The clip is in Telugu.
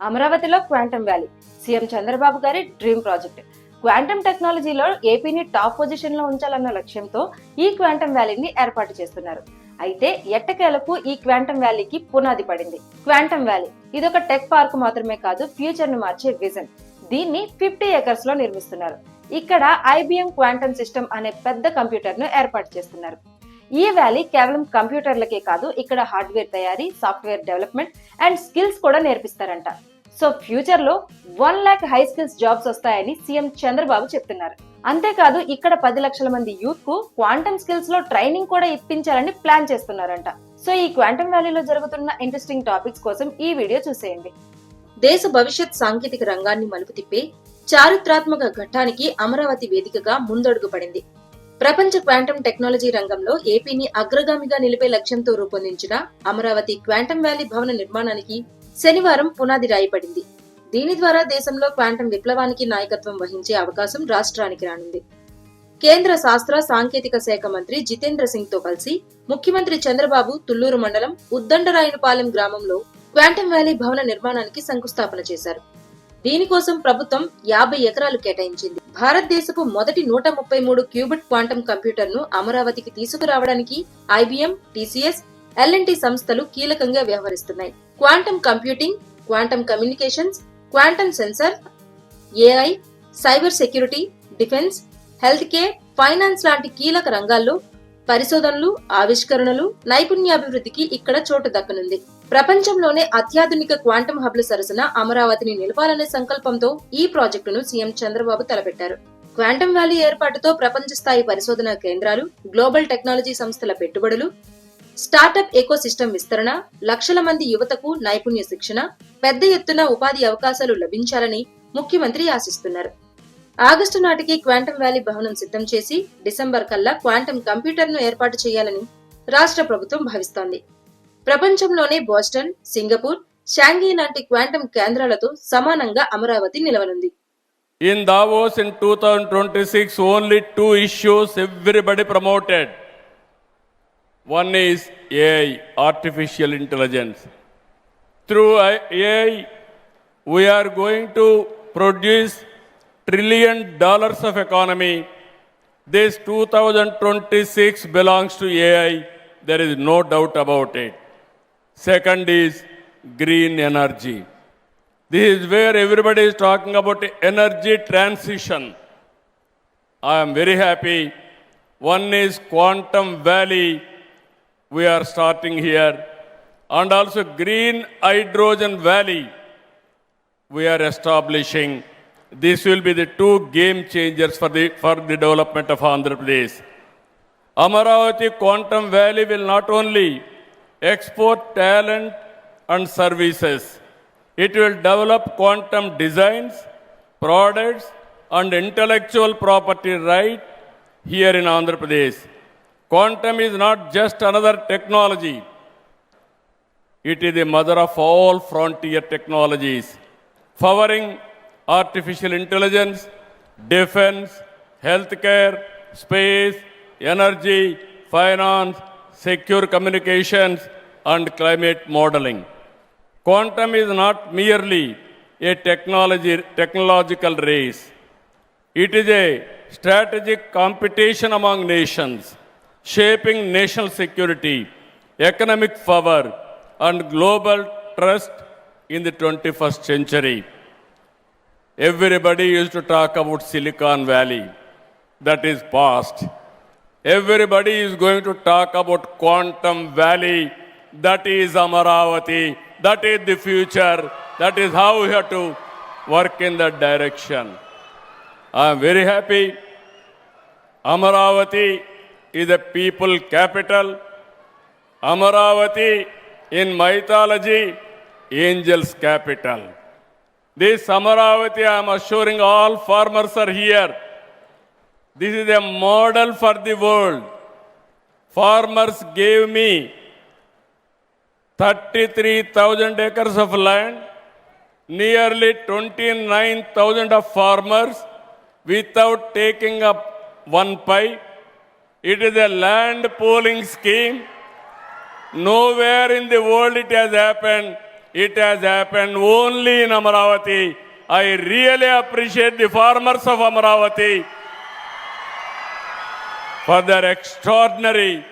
అమరావతిలో క్వాంటమ్ వ్యాలీ. సీఎం చంద్రబాబు గారి డ్రీమ్ ప్రాజెక్ట్. క్వాంటమ్ టెక్నాలజీలో ఏపీని టాప్ పొజిషన్లో ఉంచాలన్న లక్ష్యంతో ఈ క్వాంటమ్ వ్యాలీని ఏర్పాటు చేస్తున్నారు. అయితే ఎట్టకేలకు ఈ క్వాంటమ్ వ్యాలీకి పునాది పడింది. క్వాంటమ్ వ్యాలీ ఇదొక టెక్ పార్క్ మాత్రమే కాదు ఫ్యూచర్ను మార్చే విజన్. దీన్ని ఫిఫ్టీ ఏకర్స్లో నిర్మిస్తున్నారు. ఇక్కడ ఐబిఎం క్వాంటమ్ సిస్టమ్ అనే పెద్ద కంప్యూటర్ను ఏర్పాటు చేస్తున్నారు. ఈ వ్యాలీ కేవలం కంప్యూటర్లకే కాదు ఇక్కడ హార్డ్వేర్ తయారీ సాఫ్ట్వేర్ డెవలప్మెంట్ అండ్ స్కిల్స్ కూడా నేర్పిస్తారంట. సో ఫ్యూచర్లో one lakh high skills jobs వస్తాయని సీఎం చంద్రబాబు చెప్తున్నారు. అంతేకాదు ఇక్కడ పది లక్షల మంది యూత్కు క్వాంటమ్ స్కిల్స్లో ట్రైనింగ్ కూడా ఇప్పించాలని ప్లాన్ చేస్తున్నారంట. సో ఈ క్వాంటమ్ వ్యాలీలో జరుగుతున్న ఇంట్రెస్టింగ్ టాపిక్స్ కోసం ఈ వీడియో చూసేయండి. దేశ భవిష్యత్ సాంకేతిక రంగాన్ని మలుపు తిప్పే చారిత్రాత్మక ఘట్టానికి అమరావతి వేదికగా ముందడుగు పడింది. ప్రపంచ క్వాంటమ్ టెక్నాలజీ రంగంలో ఏపీని అగ్రగామిగా నిలిపే లక్ష్యంతో రూపొందించిన అమరావతి క్వాంటమ్ వ్యాలీ భవన నిర్మాణానికి శనివారం పునాది రాయపడింది దీని ద్వారా దేశంలో క్వాంటమ్ విప్లవానికి నాయకత్వం వహించే అవకాశం రాష్ట్రానికి రానుంది. కేంద్ర శాస్త్ర సాంకేతిక శాఖ మంత్రి జితేంద్ర సింగ్తో కలిసి ముఖ్యమంత్రి చంద్రబాబు తుళ్ళూరు మండలం ఉద్దండరాయనపాలెం గ్రామంలో క్వాంటమ్ వ్యాలీ భవన నిర్మాణానికి శంకుస్థాపన చేశారు. దీనికోసం ప్రభుత్వం యాభై ఎకరాలు కేటాయించింది. భారతదేశపు మొదటి నూట ముప్పై మూడు క్యూబిట్ క్వాంటమ్ కంప్యూటర్ను అమరావతికి తీసుకురావడానికి ఐబిఎం టీసీఎస్ ఎల్ఎన్టీ సంస్థలు కీలకంగా వ్యవహరిస్తున్నాయి. Quantum computing quantum communications quantum sensor AI cyber security defence health care finance లాంటి కీలక రంగాల్లో పరిశోధనలు ఆవిష్కరణలు నైపుణ్యాభివృద్ధికి ఇక్కడ చోటు దక్కనుంది. ప్రపంచంలోనే అత్యాధునిక క్వాంటమ్ హబ్ల సరసన అమరావతిని నిలపాలనే సంకల్పంతో ఈ ప్రాజెక్టును సీఎం చంద్రబాబు తలపెట్టారు. క్వాంటమ్ వ్యాలీ ఏర్పాటుతో ప్రపంచ స్థాయి పరిశోధనా కేంద్రాలు గ్లోబల్ టెక్నాలజీ సంస్థల పెట్టుబడులు స్టార్టప్ ఎకో సిస్టమ్ విస్తరణ లక్షల మంది యువతకు నైపుణ్య శిక్షణ పెద్ద ఎత్తున ఉపాధి అవకాశాలు లభించాలని ముఖ్యమంత్రి ఆశిస్తున్నారు. ఆగస్టు నాటికి క్వాంటమ్ వ్యాలీ భవనం సిద్ధం చేసి డిసెంబర్ కల్లా క్వాంటమ్ కంప్యూటర్ను ఏర్పాటు చేయాలని రాష్ట్ర ప్రభుత్వం భావిస్తోంది. ప్రపంచంలోనే బోస్టన్ సింగపూర్ షాంఘై లాంటి క్వాంటమ్ కేంద్రాలతో సమానంగా అమరావతి నిలవనుంది. In Davos in 2026, only two issues everybody promoted. One is AI, artificial AI artificial intelligence through AI we're going to produce trillion dollars of economy. This 2026 belongs to AI. There is no doubt about it. Second is green energy. This is where everybody is talking about energy transition. I am very happy. One is Quantum Valley, we are starting here, and also Green Hydrogen Valley, we are establishing. This will be the two game changers for the, for the development of Andhra Pradesh. Amaravati Quantum Valley will not only export talent and services, it will develop quantum designs, products, and intellectual property right here in Andhra Pradesh. Quantum is not just another technology, it is the mother of all frontier technologies, powering artificial intelligence, defense, healthcare, space, energy, finance, secure communications, and climate modeling. Quantum is not merely a technology, technological race. It is a strategic competition among nations, shaping national security, economic power, and global trust in the 21st century. Everybody used to talk about Silicon Valley. That is past. Everybody is going to talk about Quantum Valley. That is Amaravati. That is the future. That is how we have to work in that direction. I am very happy. Amaravati is a people capital. Amaravati in mythology, angels capital. This Amaravati, I am assuring all farmers are here. This is a model for the world. Farmers gave me 33,000 acres of land, nearly 29,000 of farmers without taking up one pie. It is a land pooling scheme. Nowhere in the world it has happened. It has happened only in Amaravati. I really appreciate the farmers of Amaravati for their extraordinary